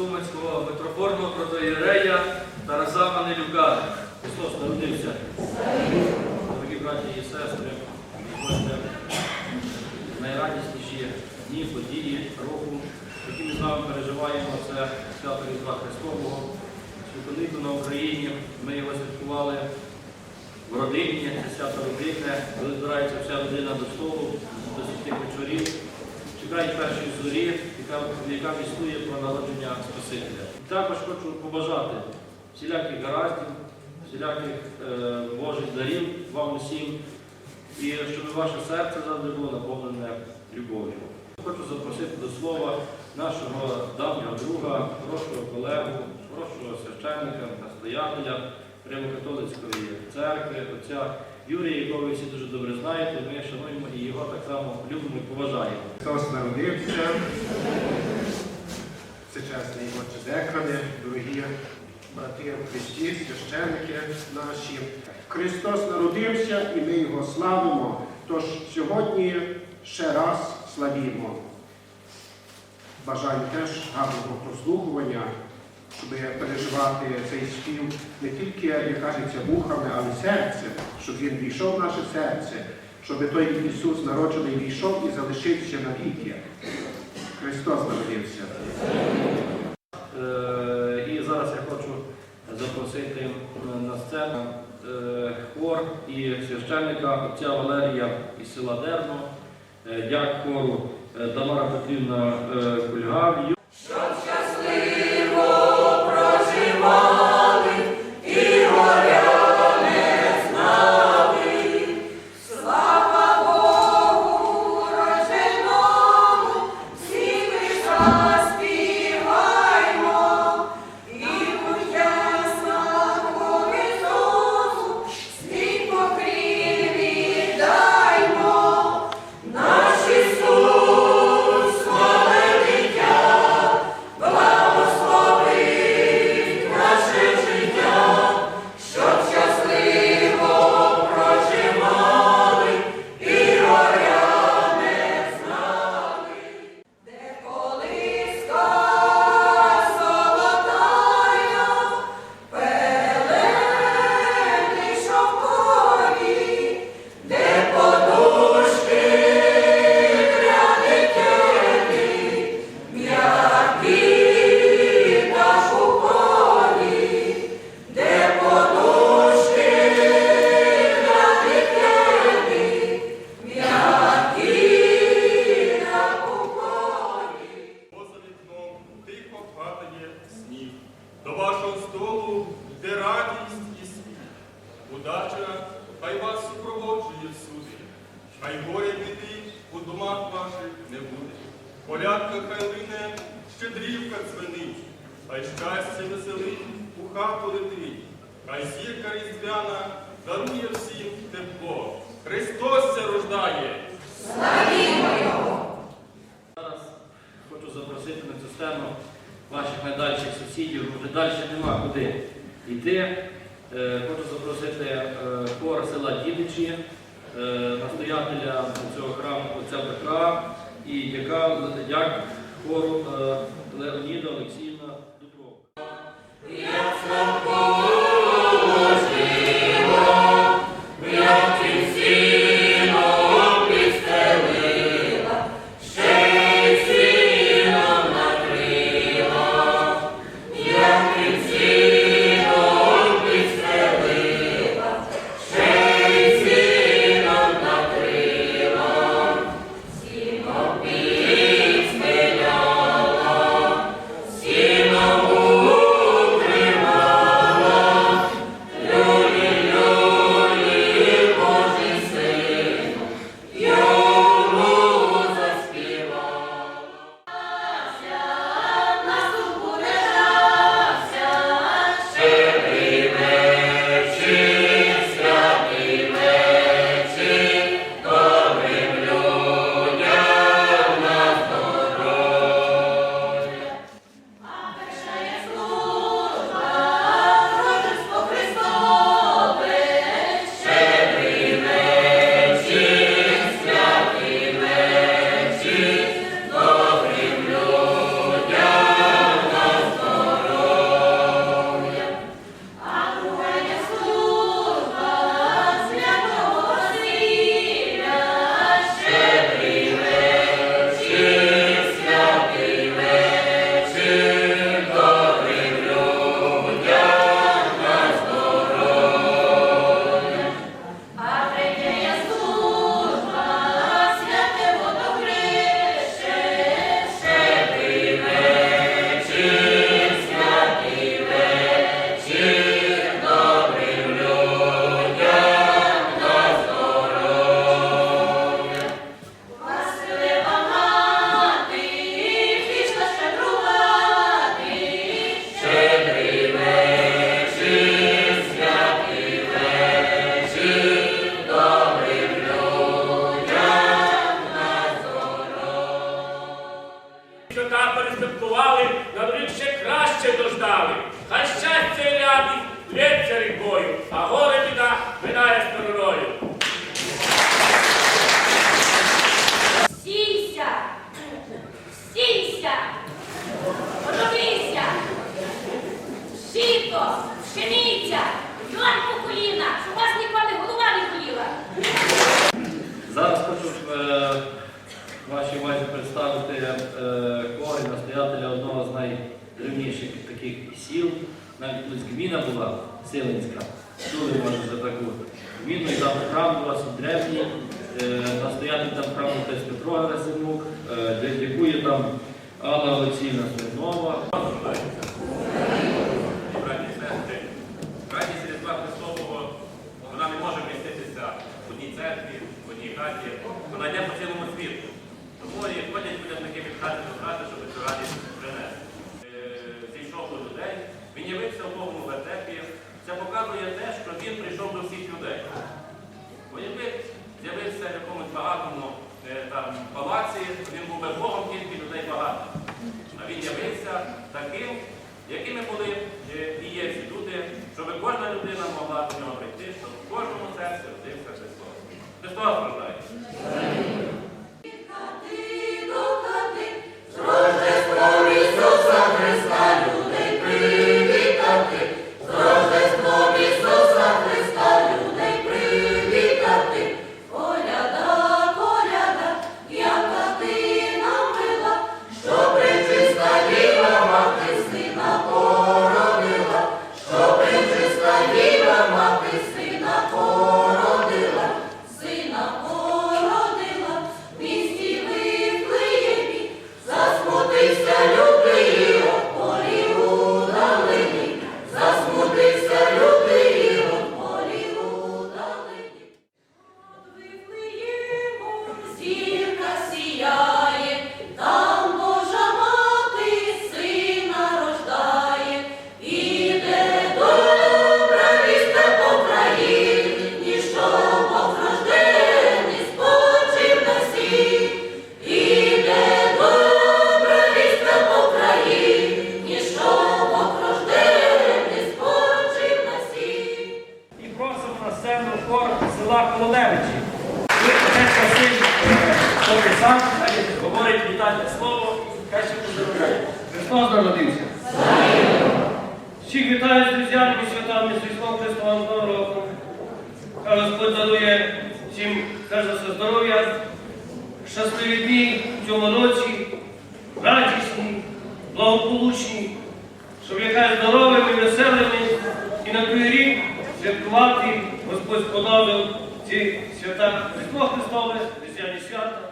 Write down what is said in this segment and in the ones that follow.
Уманського митрофорного протоєрея Тараса Манилюка. Христос народився. Дорогі браті і сестри, найрадісніші дні, події року, які ми з вами переживаємо, це свято Різдва Христового, святоліто на Україні. Ми його святкували в родині, це свято родинне, коли збирається вся родина до столу, до святих вечорів чекають першої зорі, яка, яка містує про народження Спасителя. Також хочу побажати всіляких гараздів, всіляких е, Божих дарів вам усім, і щоб ваше серце завжди було наповнене любов'ю. Хочу запросити до слова нашого давнього друга, хорошого колегу, хорошого священника, настоятеля Римокатолицької церкви, отця Юрія, якого ви всі дуже добре знаєте. Ми шануємо і його так само любимо і поважаємо. Христос народився. Всечесний Отче Декане, дорогі брати Христі, священники наші. Христос народився і ми Його славимо. Тож сьогодні ще раз славімо. Бажаю теж гарного прослухування, щоб переживати цей спів не тільки, як кажеться, вухами, але серцем, щоб він війшов в наше серце, щоб той Ісус народжений війшов і залишився навіки. Христос народився. Е, І зараз я хочу запросити на сцену е, хор і священника отця Валерія із села Дерно, е, дяк хору е, Тамара Петрівна е, дарує всім тепло. Христос ся рождає! Зараз хочу запросити на цю сцену ваших найдальших сусідів, вже далі нема куди йти. Е, Хочу запросити е, хор села Дідичі, е, настоятеля цього храму отця Петра і яка як хору Леоніда Олексіївна Дубровка. людина могла до нього прийти, щоб в кожному серці родився Христос. Христос рождає. Amen. Христос народився! Всіх вітаю з друзями і святами з Різдвом Христовим Новим роком. Хай Господь дарує всім все здоров'я, щасливі дні в цьому році, радісні, благополучні, щоб яка здоровими, веселими і на той рік святкувати Господь сподобав ці свята Різдво Христове, різдвяні свята.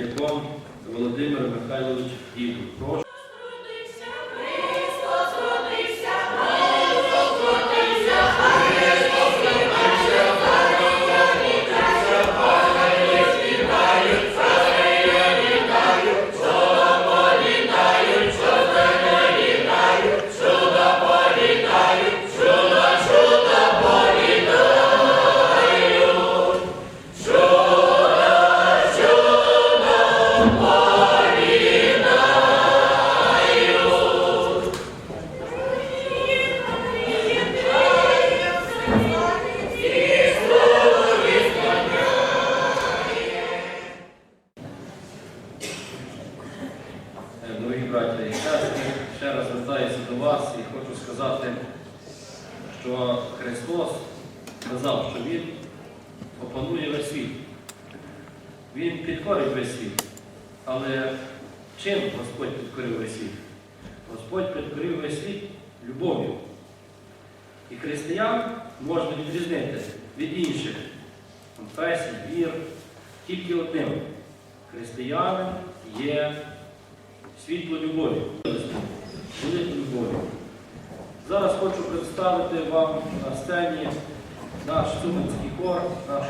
Якон Володимир Михайлович Дідук. підкорить весь світ. Але чим Господь підкорив весь світ? Господь підкорив весь світ любов'ю. І християн можна відрізнити від інших конфесій, вір, тільки одним. Християнин є світло любові. Велику любові. Зараз хочу представити вам на сцені наш сумський хор. наш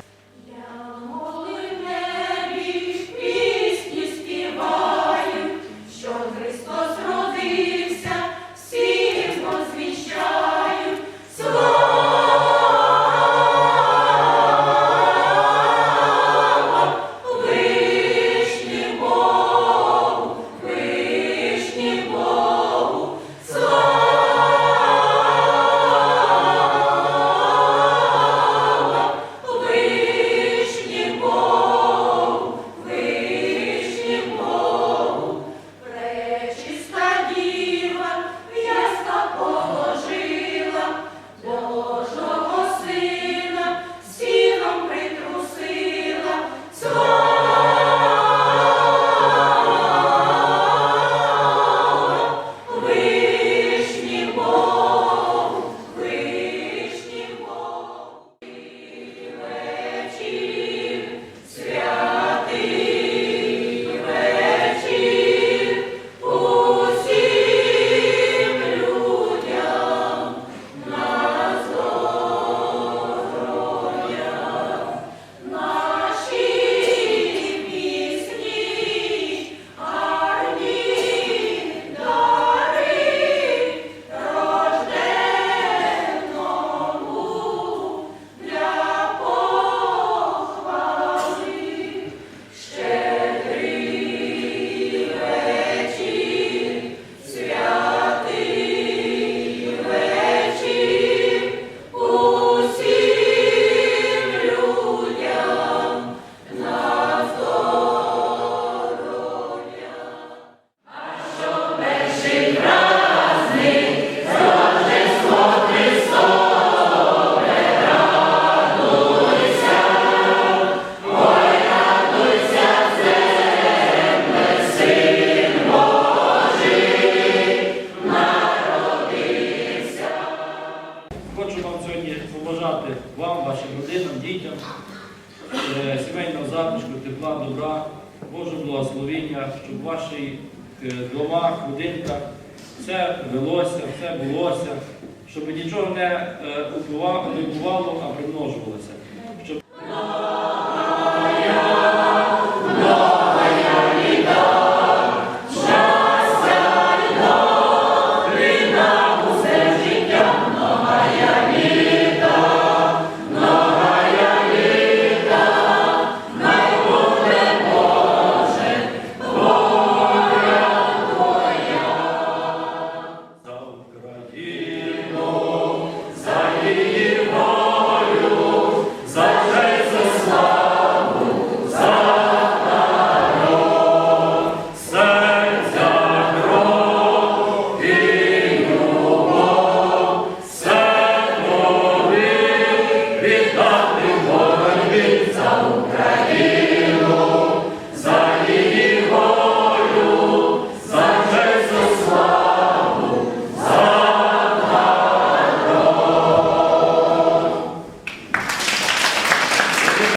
нічого не е, впливало